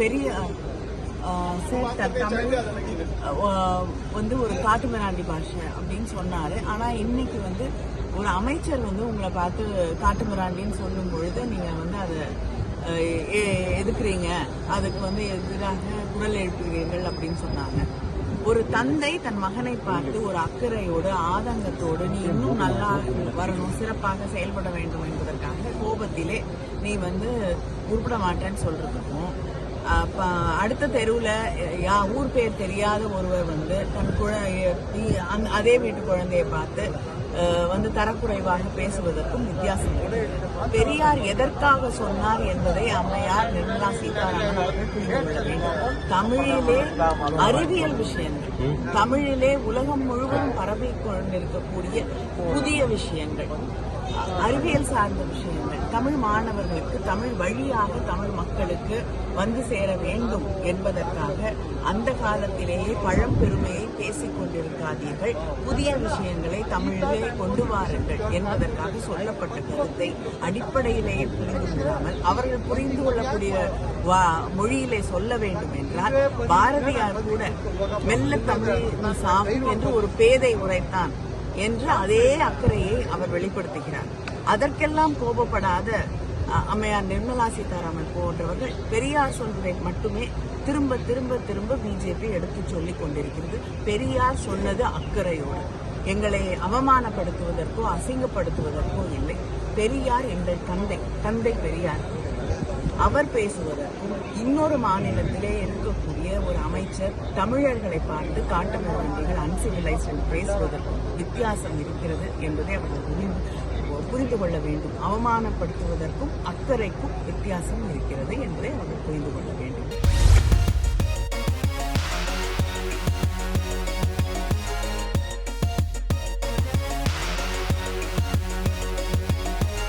பெரிய தமிழ் வந்து ஒரு காட்டுமிராண்டி பாஷை அப்படின்னு சொன்னாரு. ஆனா இன்னைக்கு வந்து ஒரு அமைச்சர் வந்து உங்களை பார்த்து காட்டுமிராண்டின்னு சொல்லும் பொழுது நீங்க வந்து அதை எதுக்குறீங்க? அதுக்கு வந்து எதிராக குரல் எழுப்புகிறீர்கள் அப்படின்னு சொன்னாங்க. ஒரு தந்தை தன் மகனை பார்த்து ஒரு அக்கறையோடு ஆதங்கத்தோடு நீ இன்னும் நல்லா வரணும் சிறப்பாக செயல்பட வேண்டும் என்பதற்காக கோபத்திலே நீ வந்து உருப்பிட மாட்டேன்னு சொல்றதுக்கும் அடுத்த தெருவில் யா ஊர் பேர் தெரியாத ஒருவர் வந்து தன் குழந்தைய அந்த அதே வீட்டு குழந்தையை பார்த்து வந்து தரக்குறைவாக பேசுவதற்கும் வித்தியாசம் பெரியார் எதற்காக சொன்னார் என்பதை அம்மையார் நிர்மலா சீதாராமன் அவர்கள் புரிந்து கொள்ள வேண்டும். தமிழிலே அறிவியல் விஷயங்கள் தமிழிலே உலகம் முழுவதும் பரவி கொண்டிருக்கக்கூடிய புதிய விஷயங்கள் அறிவியல் சார்ந்த விஷயங்கள் தமிழ் மாணவர்களுக்கு தமிழ் வழியாக தமிழ் மக்களுக்கு வந்து சேர வேண்டும் என்பதற்காக அந்த காலத்திலேயே பழம்பெருமையை பேசிக் கொண்டிருக்காதீர்கள். புதிய விஷயங்களை தமிழிலே கொண்டு வாருங்கள் என்பதற்காக சொல்லப்பட்ட கருத்தை அடிப்படையிலேயே புரிந்து கொள்ளாமல் அவர்கள் புரிந்து கொள்ளக்கூடிய மொழியிலே சொல்ல வேண்டும் என்றால் பாரதியார் கூட மெல்ல தமிழ் நீ என்று ஒரு பேதை உரைத்தான் என்று அதே அக்கறையை அவர் வெளிப்படுத்துகிறார். அதற்கெல்லாம் கோபப்படாத அம்மையார் நிர்மலா சீதாராமன் போன்றவர்கள் பெரியார் சொல்வதை மட்டுமே திரும்ப திரும்ப திரும்ப பிஜேபி எடுத்து சொல்லிக் கொண்டிருக்கிறது. பெரியார் சொன்னது அக்கறையோடு. எங்களை அவமானப்படுத்துவதற்கோ அசிங்கப்படுத்துவதற்கோ இல்லை. பெரியார் எங்கள் தந்தை தந்தை பெரியார். அவர் பேசுவதற்கும் இன்னொரு மாநிலத்திலே இருக்கக்கூடிய ஒரு அமைச்சர் தமிழர்களை பார்த்து காட்டுமிராண்டிகள் அன்சிவிலைஸ்ட் என்று பேசுவதற்கும் வித்தியாசம் இருக்கிறது என்பதை அவர்கள் புரிந்து புரிந்து கொள்ள வேண்டும். அவமானப்படுத்துவதற்கும் அக்கறைக்கும் வித்தியாசம் இருக்கிறது என்பதை அவர்கள் புரிந்து கொள்ள வேண்டும்.